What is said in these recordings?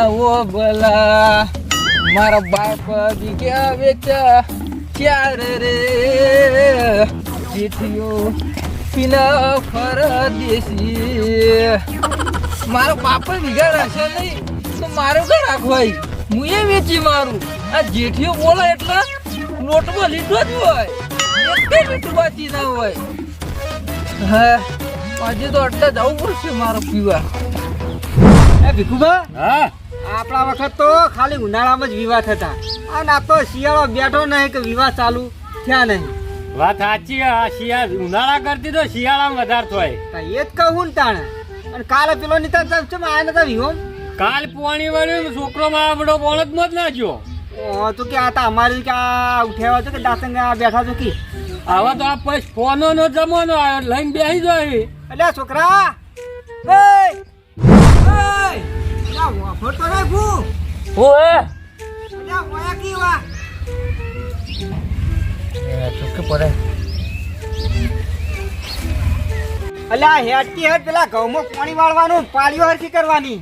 ઓ ભલા. મારા બાપ દીક્યા વેચા? ક્યારે રે? જેઠિયો પીના ફરદેશી મારો બાપ વિગા રાખશે નહીં, તો મારું તો રાખવાય હું એ વેચી મારું. આ જેઠીઓ બોલે એટલે નોટમાં લીધો જ હોય. એક લીટું બાકી ના હોય. હા, આજે તો અડધા જવું પડશે મારો પીવા. એ ભીખુભા? હા. આપણા વખત તો ખાલી ઉનાળામાં જ વિવાહ થતા. અને આ તો શિયાળો બેઠો નહીં કે વિવાહ ચાલુ થયા નહીં. વાત સાચી આ શિયાળ ઉનાળા કરતી તો શિયાળામાં વધારે થાય. એ જ કહું ને તાણે. અને કાલે પેલો નીતા તરફ છે આયા નતા વિહોમ કાલ પોણી વાળ્યું છોકરો મારા બધો બોલત મત નાખ્યો તો કે આ તો અમારી કે આ ઉઠેવા છો કે દાસંગ આ બેઠા છો કે? હવે તો આ પછી ફોનો નો જમાનો આવ્યો લઈને બેસી જાય. એટલે છોકરા એ વફર તો રાખું એટલે આ ઓયા કી વા ચોખ્ખે પડે એટલે આ હેડતી હેડ પેલા ઘઉંમાં પાણી વાળવાનું પાળીઓ હરખી કરવાની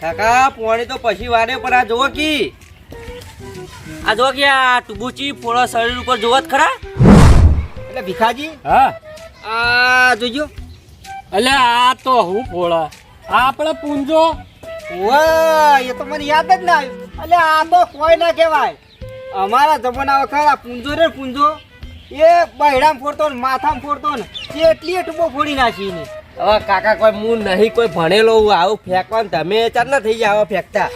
કાકા પોણી તો પછી વારે પણ આ જોવો કી આ જોવો કે આ ટુબુચી પોળા શરીર ઉપર જોવો જ ખરા એટલે ભીખાજી હા આ જોજો અલ્યા, આ તો હું ફોળા આ આપણે પૂંજો? ઓય એ તો મને યાદ જ ના આવ્યું. એટલે આ તો કોઈ ના કહેવાય. અમારા જમાના વખત આ પૂંજો ને પૂંજો. એ બહેડામ ફોડતો ને માથામાં ફોડતો ને એટલી ટૂંકો ફોડી નાખી ને હવે કાકા કોઈ હું નહીં કોઈ ભણેલો હું આવું ફેંકવાનું તમે ચાર ના થઈ જાવ આવા ફેંકતા.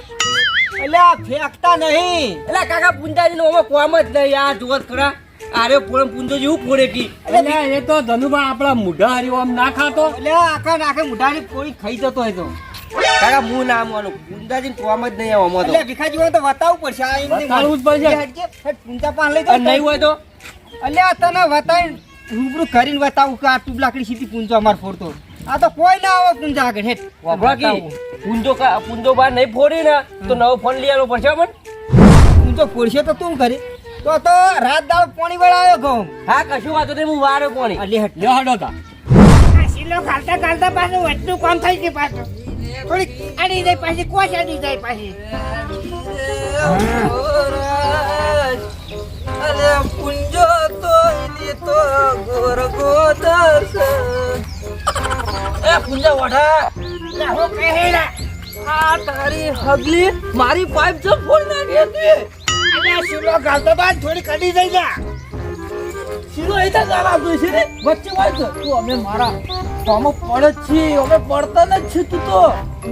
એટલે આ ફેંકતા નહીં. એટલે કાકા પૂંજાજી નો કોમ જ નહીં આ જુઓ ખરા. આરે પૂરમ પુંજો જેવું ફોડે કી. એટલે એ તો ધનુભા આપણા મુઢા હરિયો આમ ના ખાતો. એટલે આખા નાખે મુઢારી ફોડી ખાઈ જતો હોય તો કાકા હું ના માનું. પુંજાજી કોમ જ નહીં આવો તો. એટલે ભીખાજી હોય તો બતાવવું પડશે. આ એમને બતાવવું જ પડશે. પૂંજા પાન લઈ જાય નહીં હોય તો? એટલે આ તને બતાવી રૂબરૂ કરીને બતાવું કે આ તું લાકડી સીધી પૂંજો અમાર ફોડતો. આ તો કોઈ ના આવે પૂંજા આગળ હેઠ. પુંજો પુંજો બાર નહીં ફોડી ને તો નવો ફોન લઈ આલો પડશે મને. પૂંજો ફોડશે તો તું કરે તો તો રાત દાળ પાણી આવ્યો ઘઉં. હા કશું વાંધો નહીં હું વારો પાણી. લે હટ લે હડો તા. સિલો ખાલતા ખાલતા પાછું વચનું કામ થઈ ગયું પાછું. થોડીક આડી જાય પાછી કોશ આડી જાય પાછી. અલે પુંજો તો એની તો ગોર ગોદસ એ પુંજા વઢા. હો કહેલા આ તારી હગલી મારી પાઇપ જો ફોડ નાખી હતી. અને આ ગાલતો બાદ થોડી કડી જઈ જા સીધો અહીંથી ગાળા દોઈ છે ને વચ્ચે હોય તો તું અમે મારા હોમો પડે જ અમે પડતા ન છે તું તો.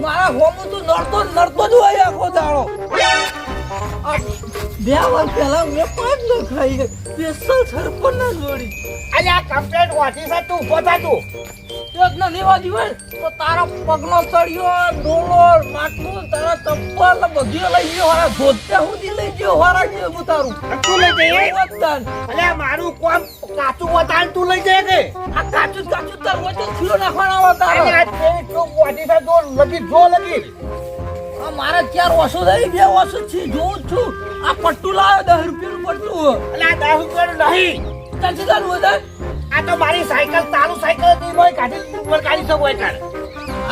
મારા હોમો તું નડતો નડતો જ હોય આખો દાડો. બે વાર પહેલા મેં પાંચ ન ખાઈ. સ્પેશિયલ સરપંચ ના જોડી. અને આ કમ્પ્લેટ વાંચી છે? તું ઊભો થા તું. એક ના લેવા દીવાય તો તારા પગનો માટલું તારા ચપ્પલ બધી લઈ ગયો હારા. સુધી લઈ ગયો હારા હું તારું? તું લઈ જઈએ? વતન? અલે મારું કોમ કાચું વતાણ તું લઈ જઈએ કે? આ કાચું કાચું તાર વચ્ચે છીરો નાખવાના હોય તારો. આ પેલી તું વાંચી છે તો લગી જો લગી. આ મારે ચાર ઓછું થઈ બે ઓછું છે જોઉં છું. આ પટ્ટું લાવ્યો દસ રૂપિયાનું પટ્ટું. આ દસ રૂપિયાનું નહીં. ચાલશે ચાલુ વધારે? આ તો મારી સાયકલ તારું સાયકલ હતી મોય કાઢી ઉપર કાઢી શકો એટલે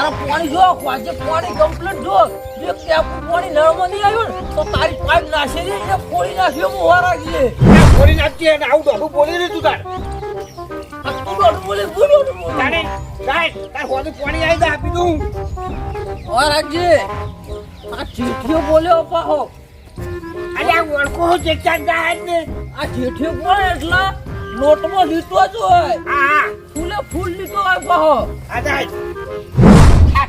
અરે પાણી જો આજે પાણી કમ્પ્લીટ જો. જે ટેપુ પાણી નળમાં નહીં આવ્યું ને તો તારી પાઇપ નાશે દે એને ફોડી નાખ્યો હું વારા આ ફોડી નાખજે અને આવું દોડું બોલી દીધું તાર. આ તું દોઢ બોલે તું દોઢ બોલે. તારે જાય તાર હોદું પાણી આવી દે આપી દઉં. વારા ગયે આ ચીઠીઓ બોલ્યો પાહો અરે આ ઓળખો જ ને. આ ચીઠીઓ બોલે એટલે. લોટમાં લીટો જ હોય. હા ફૂલે ફૂલ લીટો હોય પાહો આ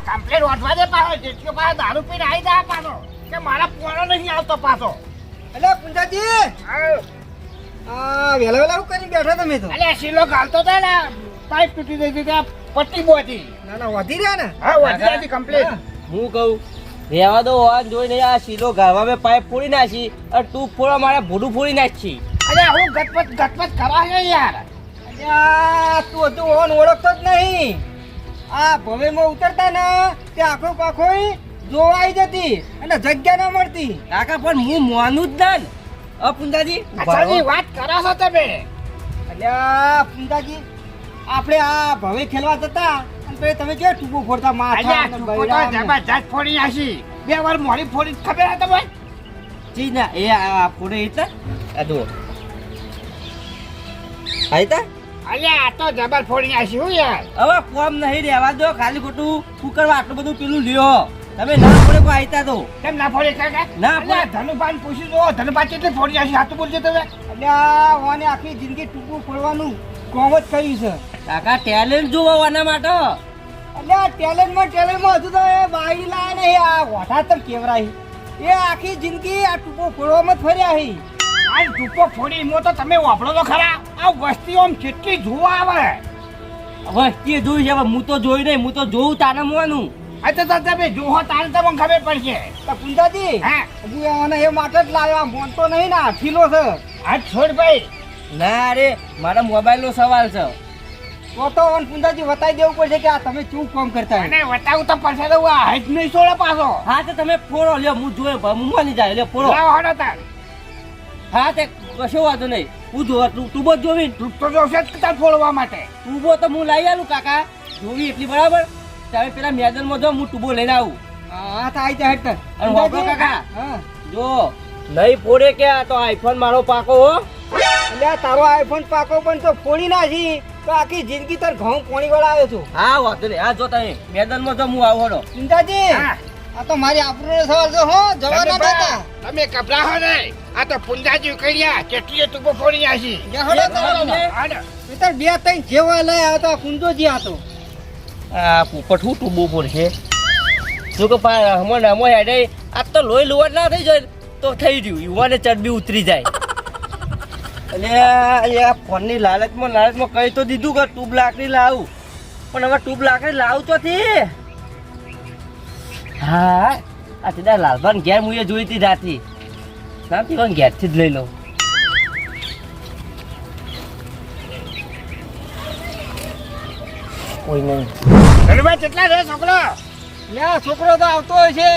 કમ્પ્લેટ વાંચવા દે પાછો જેટલો પાછો દારૂ પીને આવી જાય પાછો. કે મારા પોણો નહીં આવતો પાછો. એટલે પૂંજાજી આ વેલા વેલા હું કરીને બેઠા તમે તો. આ શીલો ગાલતો હતો ને પાઇપ તૂટી ગઈ હતી ત્યાં પટ્ટી બોતી. ના ના વધી રહ્યા ને? હા વધી હતી કમ્પ્લેટ હું. કહું રહેવા દો હોવાને જોઈને આ શીલો ગાળવા મેં પાઇપ ફોડી નાખી અને તું ફોડવા મારે ભૂડું ફોડી નાખી. અલે હું ગટપટ ગટપટ કરા છે યાર. અલ્યા, તું હજુ ઓન ઓળખતો જ નહીં. આ ભવેમાં ઉતરતા ને તે આખો પાખો જોવાઈ જતી અને જગ્યા ન મળતી. કાકા પણ હું માનું જ ના ને. અ પુંજાજી? વાત કરો છો તમે. અલ્યા પૂંજાજી આપણે આ ભવે ખેલવા જતા અને પછી તમે કે ટૂંકો ફોડતા માથા. જબરજસ્ત ફોડી નાખી બે વાર મોડી ફોડી ખબર તમે જી ના એ આ પૂરે હતા આ જુઓ. આ હતા અલ્યા આ તો જબર ફોડી નાખી હું યાર? હવે કોમ નહીં રહેવા દો ખાલી ખોટું શું કરવા આટલું બધું પેલું લ્યો. તમે ના ફોડે કોઈ આયતા તો. કેમ ના ફોડી કાકા ના ફોડે. ધનુભાઈ પૂછી દો ધનુભાઈ કેટલી ફોડી નાખી હાથું બોલજો તમે. અલ્યા ઓને આખી જિંદગી ટૂંકું ફોડવાનું કોમ જ કર્યું છે. કાકા ટેલેન્ટ જોવો આના માટે. અલ્યા ટેલેન્ટમાં ટેલેન્ટમાં હજુ તો એ બાઈ લાયા નહીં. આ ઓઠા તો કેવરાઈ એ આખી જિંદગી આ ટૂંકો ફોડવામાં ફર્યા હી. આ ટૂંકો ફોડી મો તો તમે વાપરો તો ખરા. આ વસ્તી આમ કેટલી જોવા આવે? વસ્તી જોઈ છે હું તો જોઈ નહીં હું તો જોઉં તાને મોનું. આ તો તો તમે જોહો તારે તમને ખબર પડશે. તો પુંજાજી હા? એ માટે જ લાવ્યો મોન તો નહીં ના ફીલો છે. આ છોડ ભાઈ. ના અરે મારા મોબાઈલનો સવાલ છે. તો તો ઓન પુંજાજી બતાવી દેવું પડશે કે આ તમે શું કામ કરતા હે અને બતાવું તો પડશે તો આ હાઈટ નહીં છોડે પાછો. હા તો તમે ફોડો લ્યો હું જોયો હું માની જાય લ્યો ફોડો. હા તે કશો વાંધો નહીં. હું જોવા તું તું બધું જોવી તું તો જોશે જ તાર ફોડવા માટે. ટૂબો તો હું લઈ આલું કાકા. જોવી એટલી બરાબર? તમે પેલા મેદાનમાં જો હું ટૂબો લઈને આવું. હા તો આઈ જા હેડ અને વાપરો કાકા. હા. જો નહીં ફોડે કે આ તો આઈફોન મારો પાકો હો. અલ્યા તારો આઈફોન પાકો પણ તો ફોડી નાખી. તો આખી જિંદગી તાર ઘઉં પોણી વાળા આવ્યો છું. હા વાંધો નહીં. હા જો તમે મેદાનમાં જો હું આવું હડો. ચિંતાજી. હા. આ તો મારી આપણો સવાલ છે હો જવાના બા- તમે કપડાહો નહીં. આ તો પુંજાજી કર્યા કેટલી ટૂંકો ફોડી નાખી હેડો તારો. મિત્ર બે ત્રણ જેવા લઈ આવ્યો તો પુંજોજી હતો આ પોપટ હું પર પડશે? જો કે પા હમો નમો હેડે આ તો લોહી લુવટ ના થઈ જાય તો થઈ રહ્યું યુવાને ચરબી ઉતરી જાય. એટલે આ ફોનની લાલચમાં લાલચમાં કહી તો દીધું કે ટ્યુબ લાકડી લાવું. પણ હવે ટ્યુબ લાકડી લાવું ચોથી હા આ તે લાલભાન ઘેર મુએ જોઈ હતી રાતી. નામથી પણ ઘેરથી જ લઈ લઉં. કોઈ નહીં. ધનુભાઈ કેટલા છે છોકરો? લે છોકરો તો આવતો હોય છે.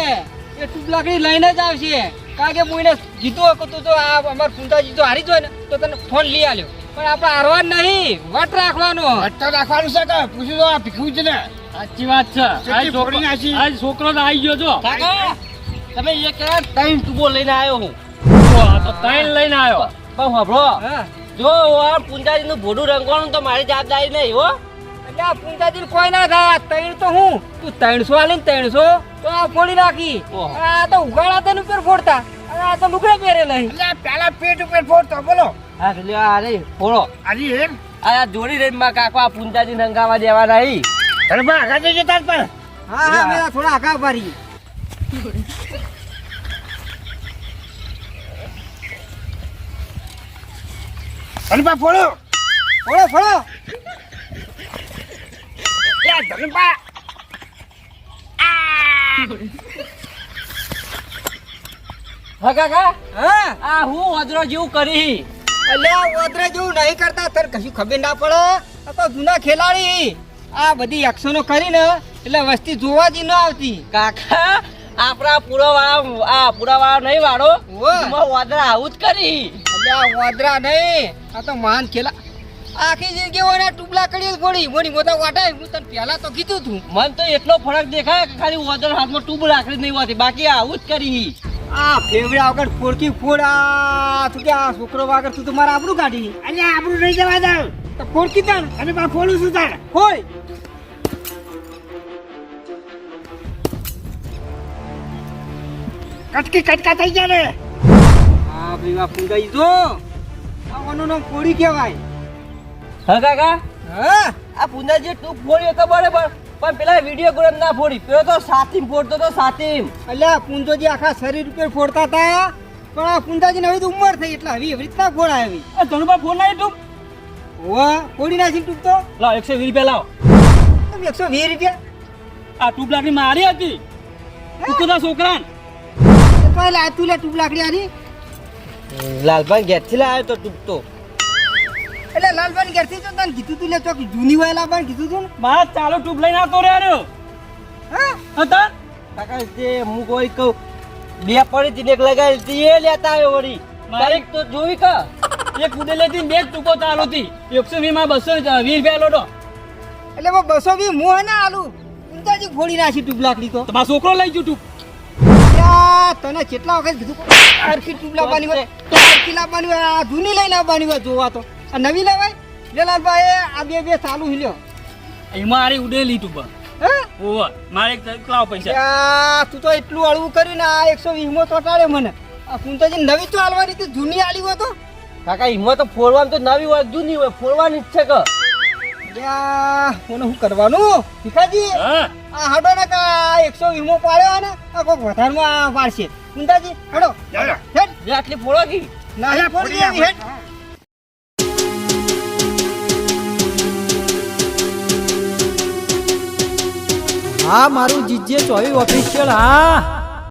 એ ટૂંક લાકડી લઈને જ આવશે. કારણ કે હું એને જીતો હતું તું તો આ અમાર પુંજાજી જીતો હારી જોય ને તો તને ફોન લઈ આલ્યો. પણ આપણે હારવાનું નહીં વટ રાખવાનો. તો રાખવાનું છે કે? પૂછ્યું તો આ ભીખું જ ને. સાચી વાત છે? આજ છોકરો તો આવી ગયો છો કાકા તમે એક ત્રણ ટુબો લઈને આવ્યો હું. તો આ ત્રણ લઈને આવ્યો. પણ સાંભળો. જો આ પુંજાજી નું ભોડું રંગવાનું તો મારી જવાબદારી નહીં હો. એટલે આ કોઈ ના થાય. ત્રણ તો હું. તું ત્રણસો આલે ને ત્રણસો તો આ ફોડી નાખી. આ તો ઉગાડા તેનું ઉપર ફોડતા. આ તો લુગડા પહેરે નહીં. એટલે પેલા પેટ ઉપર ફોડતો બોલો. હા એટલે આ ફોડો. આજે એમ? આ જોડી રહી માં કાકો આ પુંજાજી રંગાવા દેવા નહીં. તાર પર. હા હા મેં થોડા આઘા ભરી ધનુભાઈ ફોડો. ફોડો ફોડો. લે ધનુભાઈ હા કાકા? હા. આ હું વજરો જેવું કરી. અલ્યા ઓતરા જેવું નહીં કરતા તને કશું ખબર ના પડે? આ તો જૂના ખેલાડી. આ બધી એક્શનો કરીને એટલે વસ્તી જોવા જ ન આવતી. કાકા આપણા પુરાવાળા આ પુરાવાળા નહીં વાળો. વાદરા વાદળા આવું જ કરી. એટલે આ વાદરા નહીં. આ તો માન ખેલા આખી જિંદગી ઓને ટુબલા કરી પડી. મોની મોટા વાટાય હું તને પહેલા તો કીધું તું. મને તો એટલો ફરક દેખાય કે ખાલી વાદળ હાથમાં ટૂબ કરી નહીં હોતી. બાકી આવું જ કરી. આ ફેવડા વગર ફોડકી ફોડ. આ તું કે આ છોકરો વગર તું તો મારા આપણું કાઢી. અલ્યા આપણું નહીં જવા દઉં. તો તાણ અને બા ફોડું છું તાર ફોડ કટકી કટકા થઈ ગયા ને? હા ભાઈ વા ફૂંગાઈ જો આ ઓનું નામ ફોડી કહેવાય. હા કાકા? હા. આ પુંજાજી ટૂબ ફોડ્યો તો બરાબર પણ પેલા વીડિયો ગરમ ના ફોડી? પેલો તો સાતીમ ફોડતો તો સાતીમ. અલ્યા પૂંજોજી આખા શરીર ઉપર ફોડતા હતા પણ આ પૂંજાજી હવે તો ઉંમર થઈ એટલે હવે એવી રીતના ફોડાય આવી ધનુભાઈ ફોન લાવી તું ઓવા કોડી નાખી ટૂંક તો? લાવ એકસો વીસ રૂપિયા લાવ. એકસો વીસ રૂપિયા? આ ટ્યુબ લાકડી મારી હતી. તું કુદા છોકરા તો તો લા તું લે ટૂંક લાકડી આની. લાલભાઈ ઘેરથી લાવ્યો તો ટૂબ તો. એટલે લાલભાઈ ઘેરથી તો તને કીધું તું લે તો જૂની હોય લાલભાઈ કીધું તું મારા ચાલો ટ્યુબ લઈને આવતો રહ્યો. હા? હતા કાકા જે હું કોઈ કહું બે પડી હતી એક લગાવી હતી એ લેતા આવ્યો વળી. મારે તો જોવી કા? એક ને બે ટૂંકો ચાલુ હતી એકસો વીસમાં બસો વીસ રૂપિયા લોટો. એટલે બસો વીસ મુ હે ના આલુ? પૂંજાજી ફોડી નાખી ટૂંક લાકડી તો. તમારો છોકરો લઈ ગયો ટ્યુબ તને કેટલા વખત કીધું આરખી ટ્યુબ લાવવાની હોય. તો આરખી લાવવાની હોય આ જૂની લઈને આવવાની હોય જોવા તો. આ નવી લેવાય? લે લાલભાઈ આ બે બે ચાલુ હિલ્યો એમાં આરી ઉડેલી તું બા હે? ઓવા મારે પૈસા. તું તો એટલું અળવું કર્યું ને આ એકસો વીસમો ચોટાડે મને. આ કુંતાજી નવી તો હાલવાની હતી જૂની આલી હોય તો. કાકા એમાં તો ફોડવાનું તો નવી હોય જૂની હોય ફોડવાની જ છે કે. મને શું કરવાનું? ભીખાજી હા? આ હાડો ને કા એકસો વીમો પાડ્યો ને આ કોઈક વધારમાં પાડશે. કુંતાજી હાડો. હેડ. જે આટલી ફોડો કી ના ફોડી હેડ. હા મારું જીજે ચોવી ઓફિશિયલ હા.